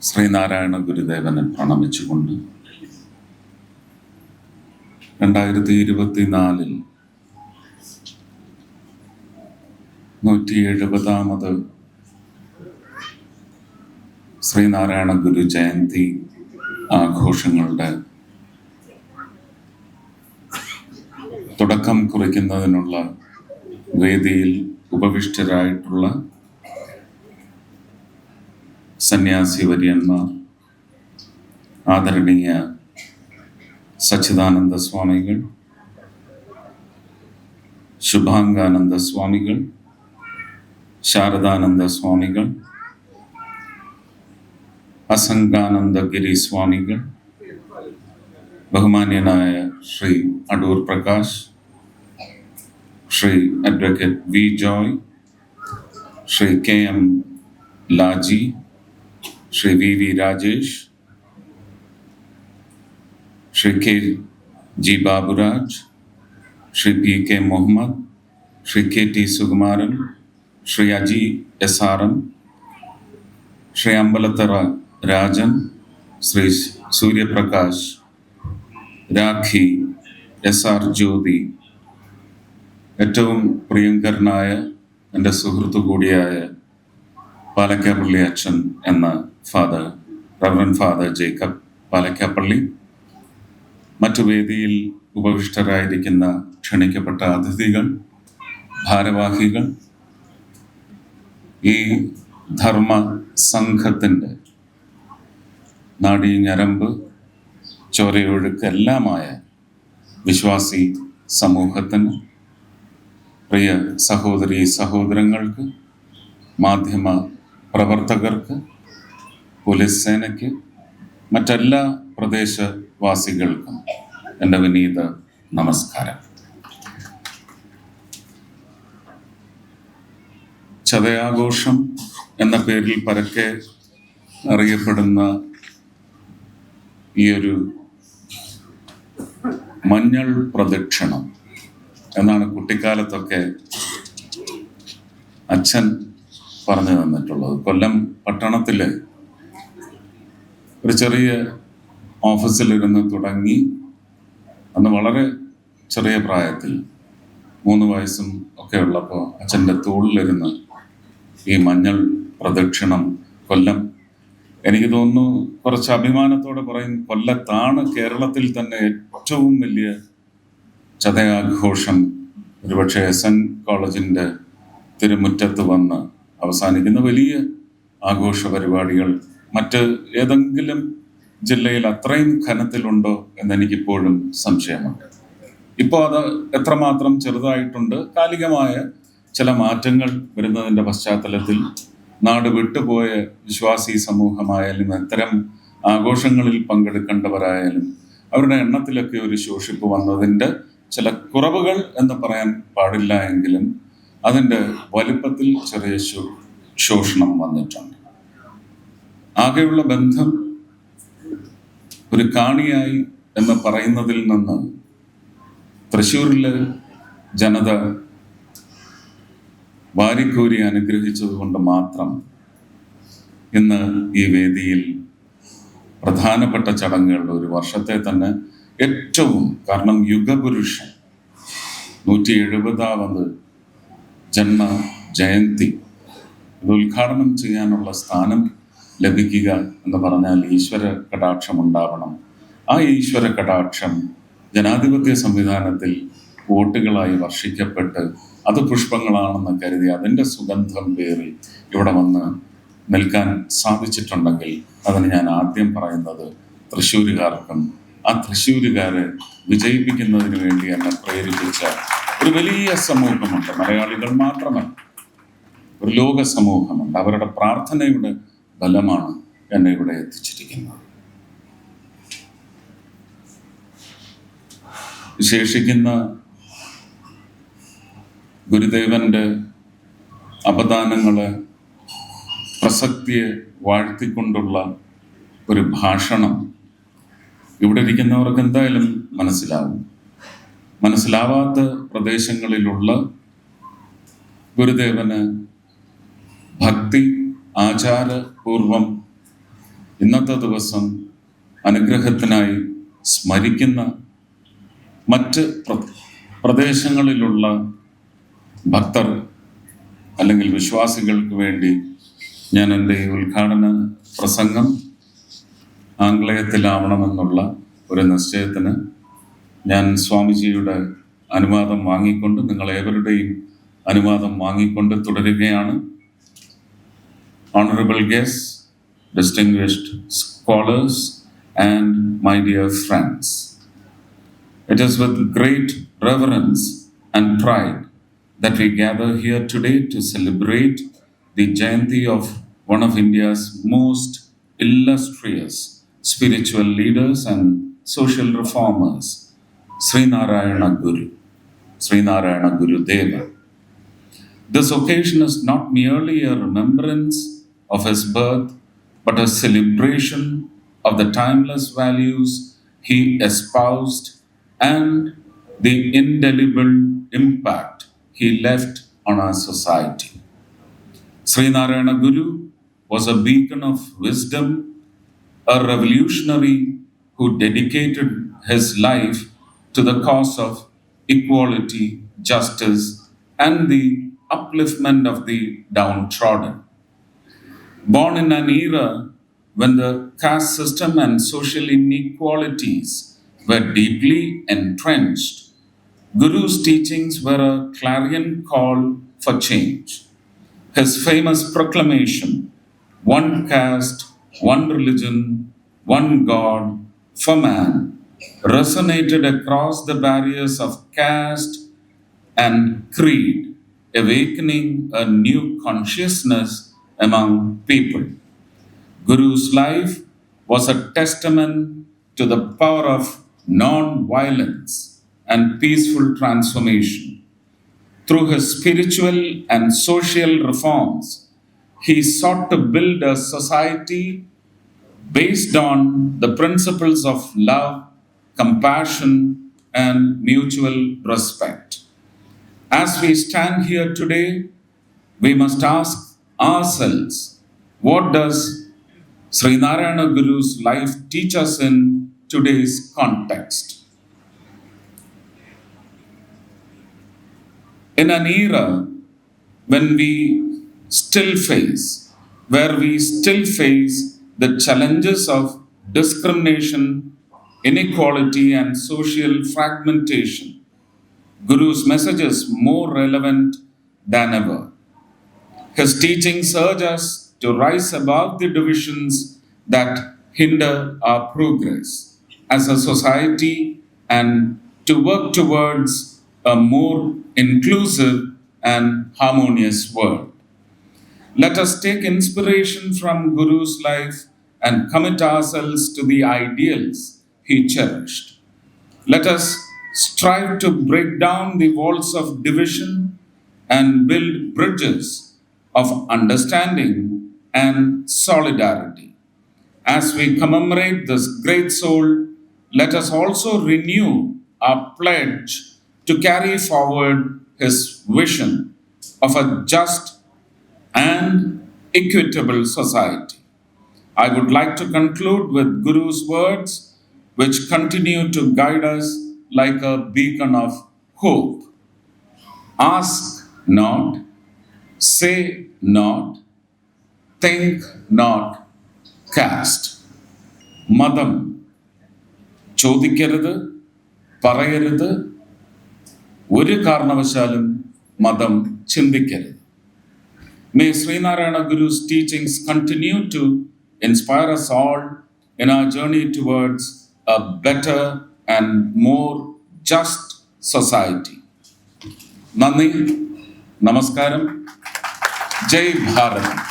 ശ്രീനാരായണ ഗുരുദേവനെ പ്രണമിച്ചുകൊണ്ട് രണ്ടായിരത്തി ഇരുപത്തിനാലിൽ നൂറ്റി എഴുപതാമത് ശ്രീനാരായണ ഗുരു ജയന്തി ആഘോഷങ്ങളുടെ തുടക്കം കുറിക്കുന്നതിനുള്ള വേദിയിൽ ഉപവിഷ്ടരായിട്ടുള്ള സന്യാസി വര്യന്മാർ ആദരണീയ സച്ചിദാനന്ദ സ്വാമികൾ ശുഭാംഗാനന്ദ സ്വാമികൾ ശാരദാനന്ദ സ്വാമികൾ അസംഗാനന്ദഗിരി സ്വാമികൾ ബഹുമാന്യനായ Shri Adoor Prakash Shri advocate V Joy Shri K M Laji Shri V V Rajesh Shri K G Baburaj Shri P K Muhammad Shri K T Sukumaran Shri Aji S R M Shri Ambalathara Rajan Shri Suryaprakash Rakhi S R Jyothi ഏറ്റവും പ്രിയങ്കരനായ എന്റെ സുഹൃത്തു കൂടിയായ പാലക്കാപ്പള്ളി അച്ഛൻ എന്ന father reverend father Jacob Palakkappally മറ്റു വേദിയിൽ ഉപവിഷ്ടരായിരിക്കുന്ന ക്ഷണിക്കപ്പെട്ട അതിഥികൾ ഭാരവാഹികൾ ഈ ധർമ്മ സംഘത്തിന്റെ നാടി ഞരമ്പ് ചോരയൊഴുക്ക് വിശ്വാസി സമൂഹത്തിന് പ്രിയ സഹോദരി സഹോദരങ്ങൾക്ക് മാധ്യമ പ്രവർത്തകർക്ക് പോലീസ് സേനയ്ക്ക് മറ്റെല്ലാ പ്രദേശവാസികൾക്കും എന്റെ വിനീത നമസ്കാരം. ചതയാഘോഷം എന്ന പേരിൽ പരക്കെ അറിയപ്പെടുന്ന ഈ ഒരു മഞ്ഞൾ പ്രദക്ഷിണം എന്നാണ് കുട്ടിക്കാലത്തൊക്കെ അച്ഛൻ പറഞ്ഞു തന്നിട്ടുള്ളത്. കൊല്ലം പട്ടണത്തിലെ ഒരു ചെറിയ ഓഫീസിലിരുന്ന് തുടങ്ങി. അന്ന് വളരെ ചെറിയ പ്രായത്തിൽ മൂന്ന് വയസ്സും ഒക്കെ ഉള്ളപ്പോൾ അച്ഛന്റെ തോളിലിരുന്ന് ഈ മഞ്ഞൾ പ്രദക്ഷിണം കൊല്ലം. എനിക്ക് തോന്നുന്നു കുറച്ച് അഭിമാനത്തോടെ പറയും കൊല്ലത്താണ് കേരളത്തിൽ തന്നെ ഏറ്റവും വലിയ ചതയാഘോഷം. ഒരുപക്ഷെ എസ് എൻ കോളേജിന്റെ തിരുമുറ്റത്ത് വന്ന് അവസാനിക്കുന്ന വലിയ ആഘോഷ പരിപാടികൾ മറ്റ് ഏതെങ്കിലും ജില്ലയിൽ അത്രയും ഖനത്തിലുണ്ടോ എന്നെനിക്കിപ്പോഴും സംശയമുണ്ട്. ഇപ്പോൾ അത് എത്രമാത്രം ചെറുതായിട്ടുണ്ട് കാലികമായ ചില മാറ്റങ്ങൾ വരുന്നതിന്റെ പശ്ചാത്തലത്തിൽ നാട് വിട്ടുപോയ വിശ്വാസി സമൂഹമായാലും അത്തരം ആഘോഷങ്ങളിൽ പങ്കെടുക്കേണ്ടവരായാലും അവരുടെ എണ്ണത്തിലൊക്കെ ഒരു ശോഷിപ്പ് വന്നതിന്റെ ചില കുറവുകൾ എന്ന് പറയാൻ പാടില്ല എങ്കിലും അതിന്റെ വലിപ്പത്തിൽ ചെറിയ ശോഷണം വന്നിട്ടുണ്ട്. ആകെയുള്ള ബന്ധം ഒരു കാണിയായി എന്ന് പറയുന്നതിൽ നിന്ന് തൃശ്ശൂരിലെ ജനത വാരിക്കോരി അനുഗ്രഹിച്ചതുകൊണ്ട് മാത്രം ഇന്ന് ഈ വേദിയിൽ പ്രധാനപ്പെട്ട ചടങ്ങുകൾ ഒരു വർഷത്തെ തന്നെ ഏറ്റവും കാരണം യുഗപുരുഷൻ നൂറ്റി എഴുപതാമത് ജന്മ ജയന്തി. ഇത് ഉദ്ഘാടനം ചെയ്യാനുള്ള സ്ഥാനം ലഭിക്കുക എന്ന് പറഞ്ഞാൽ ഈശ്വര കടാക്ഷം ഉണ്ടാവണം. ആ ഈശ്വര കടാക്ഷം ജനാധിപത്യ സംവിധാനത്തിൽ വോട്ടുകളായി വർഷിക്കപ്പെട്ട് അത് പുഷ്പങ്ങളാണെന്ന് കരുതി അതിന്റെ സുഗന്ധം പേറി ഇവിടെ വന്ന് നിൽക്കാൻ സാധിച്ചിട്ടുണ്ടെങ്കിൽ അതിന് ഞാൻ ആദ്യം പറയുന്നത് തൃശ്ശൂരുകാർക്കും ആ തൃശ്ശൂരുകാരെ വിജയിപ്പിക്കുന്നതിന് വേണ്ടി എന്നെ പ്രേരിപ്പിച്ച ഒരു വലിയ സമൂഹമുണ്ട്. മലയാളികൾ മാത്രമല്ല ഒരു ലോക സമൂഹമുണ്ട്. അവരുടെ പ്രാർത്ഥനയുടെ ബലമാണ് എന്നെ ഇവിടെ എത്തിച്ചിരിക്കുന്നത്. വിശേഷിക്കുന്ന ഗുരുദേവന്റെ അപദാനങ്ങളെ പ്രസക്തിയെ വാഴ്ത്തിക്കൊണ്ടുള്ള ഒരു ഭാഷണം ഇവിടെ ഇരിക്കുന്നവർക്ക് എന്തായാലും മനസ്സിലാവും. മനസ്സിലാവാത്ത പ്രദേശങ്ങളിലുള്ള ഗുരുദേവന് ഭക്തി ആചാരപൂർവം ഇന്നത്തെ ദിവസം അനുഗ്രഹത്തിനായി സ്മരിക്കുന്ന മറ്റ് പ്രദേശങ്ങളിലുള്ള ഭക്തർ അല്ലെങ്കിൽ വിശ്വാസികൾക്ക് വേണ്ടി ഞാൻ എന്റെ ഈ ഉദ്ഘാടന പ്രസംഗം ആംഗ്ലേയത്തിലാവണമെന്നുള്ള ഒരു നിശ്ചയത്തിന് ഞാൻ സ്വാമിജിയുടെ അനുവാദം വാങ്ങിക്കൊണ്ട് നിങ്ങൾ ഏവരുടെയും അനുവാദം വാങ്ങിക്കൊണ്ട് തുടരുകയാണ്. Honorable guests, distinguished scholars, and my dear friends. It is with great reverence and pride that we gather here today to celebrate the Jayanti of one of India's most illustrious spiritual leaders and social reformers, Sri Narayana Guru, Sri Narayana Guru Deva. This occasion is not merely a remembrance of his birth, but a celebration of the timeless values he espoused and the indelible impact he left on our society. Sri Narayana Guru was a beacon of wisdom, a revolutionary who dedicated his life to the cause of equality, justice, and the upliftment of the downtrodden. Born in an era when the caste system and social inequalities were deeply entrenched, Guru's teachings were a clarion call for change. His famous proclamation, one caste, one religion, one God for man, resonated across the barriers of caste and creed, awakening a new consciousness among people. Guru's life was a testament to the power of non violence and peaceful transformation. Through his spiritual and social reforms, he sought to build a society based on the principles of love, compassion, and mutual respect. As we stand here today, we must ask ourselves what does Sri Narayana Guru's life teach us in today's context? In an era when we still face, where we still face the challenges of discrimination, inequality, and social fragmentation, Guru's message is more relevant than ever. His teachings urge us to rise above the divisions that hinder our progress as a society and to work towards a more inclusive and harmonious world. Let us take inspiration from Guru's life and commit ourselves to the ideals he cherished. Let us strive to break down the walls of division and build bridges of understanding and solidarity. As we commemorate this great soul, let us also renew our pledge to carry forward his vision of a just and equitable society. I would like to conclude with Guru's words, which continue to guide us like a beacon of hope. Ask not, say not, think not, cast. മതം ചോദിക്കരുത് പറയരുത് ഒരു കാരണവശാലും മതം ചിന്തിക്കരുത് May Srinarayana Guru's teachings continue to inspire us all in our journey towards a better and more just society. നന്ദി നമസ്കാരം जय भारत।